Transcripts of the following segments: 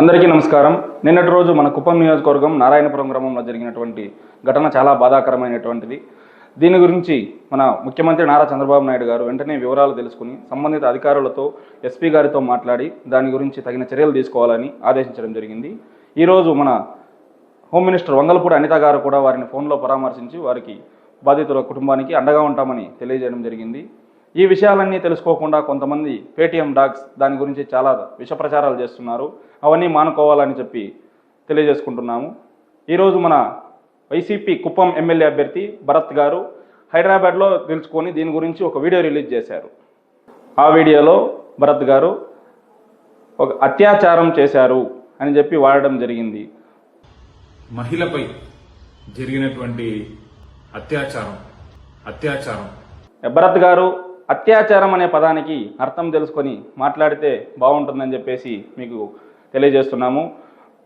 అందరికీ నమస్కారం. నిన్నటి రోజు మన కుప్పం నియోజకవర్గం నారాయణపురం గ్రామంలో జరిగినటువంటి ఘటన చాలా బాధాకరమైనటువంటిది. దీని గురించి మన ముఖ్యమంత్రి నారా చంద్రబాబు నాయుడు గారు వెంటనే వివరాలు తెలుసుకుని సంబంధిత అధికారులతో ఎస్పీ గారితో మాట్లాడి దాని గురించి తగిన చర్యలు తీసుకోవాలని ఆదేశించడం జరిగింది. ఈరోజు మన హోమ్ మినిస్టర్ వంగలపూడి అనిత గారు కూడా వారిని ఫోన్లో పరామర్శించి వారికి బాధితుల కుటుంబానికి అండగా ఉంటామని తెలియజేయడం జరిగింది. ఈ విషయాలన్నీ తెలుసుకోకుండా కొంతమంది పేటీఎం డాగ్స్ దాని గురించి చాలా విష ప్రచారాలు చేస్తున్నారు. అవన్నీ మానుకోవాలని చెప్పి తెలియజేసుకుంటున్నాము. ఈరోజు మన వైసీపీ కుప్పం ఎమ్మెల్యే అభ్యర్థి భరత్ గారు హైదరాబాద్లో తెలుసుకొని దీని గురించి ఒక వీడియో రిలీజ్ చేశారు. ఆ వీడియోలో భరత్ గారు ఒక అత్యాచారం చేశారు అని చెప్పి వాడడం జరిగింది. మహిళపై జరిగినటువంటి అత్యాచారం అత్యాచారం. భరత్ గారు అత్యాచారం అనే పదానికి అర్థం తెలుసుకొని మాట్లాడితే బాగుంటుందని చెప్పేసి మీకు తెలియజేస్తున్నాము.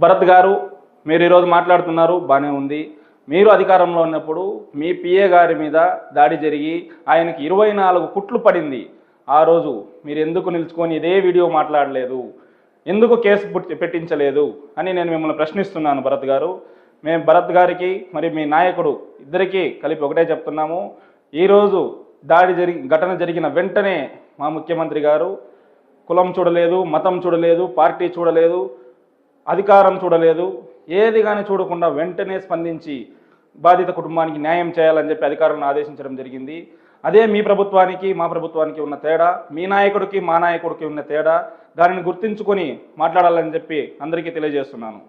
భరత్ గారు మీరు ఈరోజు మాట్లాడుతున్నారు బాగానే ఉంది. మీరు అధికారంలో ఉన్నప్పుడు మీ పిఏ గారి మీద దాడి జరిగి ఆయనకి ఇరవై నాలుగు కుట్లు పడింది. ఆ రోజు మీరు ఎందుకు నిలుచుకొని ఇదే వీడియో మాట్లాడలేదు? ఎందుకు కేసు పుట్టి- పెట్టించలేదు? అని నేను మిమ్మల్ని ప్రశ్నిస్తున్నాను భరత్ గారు. మేము భరత్ గారికి మరి మీ నాయకుడు ఇద్దరికీ కలిపి ఒకటే చెప్తున్నాము. ఈరోజు దాడి జరిగి ఘటన జరిగిన వెంటనే మా ముఖ్యమంత్రి గారు కులం చూడలేదు మతం చూడలేదు పార్టీ చూడలేదు అధికారం చూడలేదు ఏది కానీ చూడకుండా వెంటనే స్పందించి బాధిత కుటుంబానికి న్యాయం చేయాలని చెప్పి అధికారులను ఆదేశించడం జరిగింది. అదే మీ ప్రభుత్వానికి మా ప్రభుత్వానికి ఉన్న తేడా మీ నాయకుడికి మా నాయకుడికి ఉన్న తేడా దానిని గుర్తించుకొని మాట్లాడాలని చెప్పి అందరికీ తెలియజేస్తున్నాను.